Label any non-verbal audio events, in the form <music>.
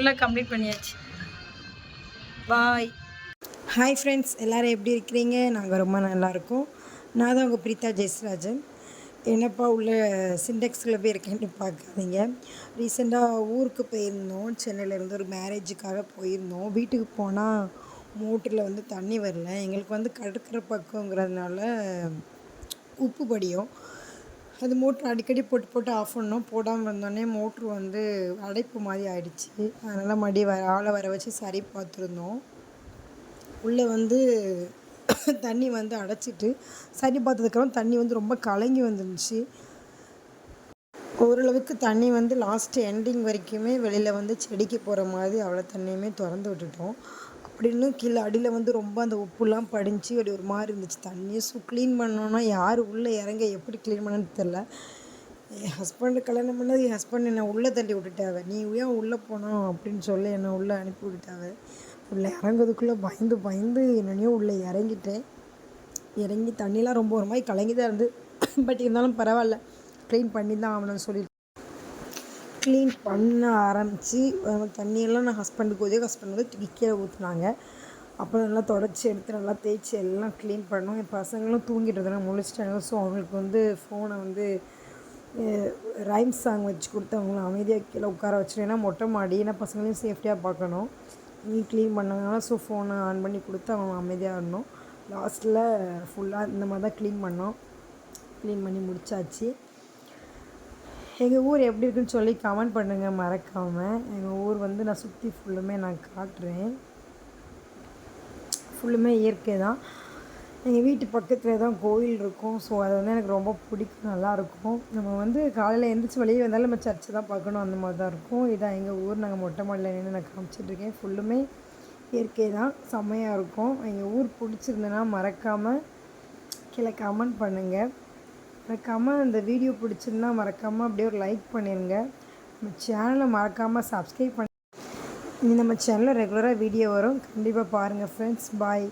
ஃபுல்லாக கம்ப்ளீட் பண்ணியாச்சு. Bye hi friends எல்லோரும் எப்படி இருக்கிறீங்க? நாங்கள் ரொம்ப நல்லாயிருக்கோம் நான் தான் உங்கள் பிரீதா ஜெயஸ்ராஜன் என்னப்பா உள்ள சிண்டெக்ஸில் போய் இருக்கேன்னு பார்க்காதீங்க. ரீசெண்டாக ஊருக்கு போயிருந்தோம். சென்னையிலேருந்து ஒரு மேரேஜுக்காக போயிருந்தோம். வீட்டுக்கு போனால் மோட்டரில் வந்து தண்ணி வரல. எங்களுக்கு வந்து கடற்கரை பக்கங்கிறதுனால உப்பு படியும். அது மோட்ரு அடிக்கடி போட்டு போட்டு ஆஃப் பண்ணோம் போடாமல் வந்தோடனே மோட்ரு வந்து அடைப்பு மாதிரி ஆயிடுச்சு. அதனால் மறுபடியும் வர ஆளை வர வச்சு சரி பார்த்துருந்தோம். உள்ளே வந்து <coughs> தண்ணி வந்து அடைச்சிட்டு சரி பார்த்ததுக்கப்புறம் தண்ணி வந்து ரொம்ப கலங்கி வந்துருந்துச்சு. ஓரளவுக்கு தண்ணி வந்து லாஸ்ட் எண்டிங் வரைக்குமே வெளியில் வந்து செடிக்கு போகிற மாதிரி அவ்வளோ தண்ணியுமே திறந்து விட்டுட்டோம். அப்படின்னு கீழே அடியில் வந்து ரொம்ப அந்த உப்புலாம் படிஞ்சு அப்படி ஒரு மாதிரி இருந்துச்சு. தண்ணியை சு க்ளீன் பண்ணோன்னா யார் உள்ளே இறங்க எப்படி க்ளீன் பண்ணணும்னு தெரில என் ஹஸ்பண்டு கல்யாணம் பண்ணது என் ஹஸ்பண்ட் என்னை உள்ளே தள்ளி விட்டுட்டாவ நீ ஏன் உள்ளே போனோம் அப்படின்னு சொல்லி என்னை உள்ளே அனுப்பி விட்டுட்டாவ உள்ளே இறங்குறதுக்குள்ளே பயந்து பயந்து என்னென்னையோ உள்ளே இறங்கிட்டேன். இறங்கி தண்ணிலாம் ரொம்ப ஒரு மாதிரி கலங்கி தான் இருந்து. <coughs> பட் இருந்தாலும் பரவாயில்ல. க்ளீன் பண்ணி தான் ஆகணும்னு சொல்லி க்ளீன் பண்ண ஆரம்பித்து தண்ணியெல்லாம் நான் ஹஸ்பண்டுக்கு உதவி ஹஸ்பண்ட் வந்து தூக்கி கீழே ஊற்றுனாங்க அப்புறம் நல்லா தொடச்சி எடுத்து நல்லா தேய்ச்சி எல்லாம் க்ளீன் பண்ணோம். என் பசங்களும் தூங்கிட்டு இருந்தாங்க முழிச்சிட்டாங்க. ஸோ அவங்களுக்கு வந்து ஃபோனை வந்து ரைம் சாங் வச்சு கொடுத்து அவங்கள அமைதியாக கீழே உட்கார வச்சுட்டு ஏன்னா மொட்டை மாடி ஏன்னா பசங்களையும் சேஃப்டியாக பார்க்கணும். நீ க்ளீன் பண்ணாங்கன்னா ஸோ ஃபோனை ஆன் பண்ணி கொடுத்து அவங்க அமைதியாக இருந்தோம். லாஸ்ட்டில் ஃபுல்லாக இந்த மாதிரி தான் க்ளீன் பண்ணோம். க்ளீன் பண்ணி முடிச்சாச்சு. எங்கள் ஊர் எப்படி இருக்குன்னு சொல்லி கமெண்ட் பண்ணுங்கள் மறக்காமல் எங்கள் ஊர் வந்து நான் சுற்றி ஃபுல்லுமே நான் காட்டுறேன். ஃபுல்லுமே இயற்கை தான். எங்கள் வீட்டு பக்கத்தில் தான் கோயில் இருக்கும். ஸோ அது வந்து எனக்கு ரொம்ப பிடிக்கும் நல்லாயிருக்கும் நம்ம வந்து காலையில் எழுந்திரிச்சி வெளியே வந்தாலும் நம்ம சர்ச்சை தான் பார்க்கணும் அந்த மாதிரி தான் இருக்கும். இதான் எங்கள் ஊர் நாங்கள் மொட்டை மாடியில் நின்று நான் காமிச்சிட்ருக்கேன் ஃபுல்லுமே இயற்கை தான் செம்மையாக இருக்கும். எங்கள் ஊர் பிடிச்சிருந்தேன்னா மறக்காமல் கீழே கமெண்ட் பண்ணுங்கள் மறக்காமல் இந்த வீடியோ பிடிச்சிருந்தா மறக்காமல் அப்படியே ஒரு லைக் பண்ணிடுங்க நம்ம சேனலை மறக்காமல் சப்ஸ்கிரைப் பண்ணி நம்ம சேனலில் ரெகுலராக வீடியோ வரும். கண்டிப்பாக பாருங்கள் ஃப்ரெண்ட்ஸ் பாய்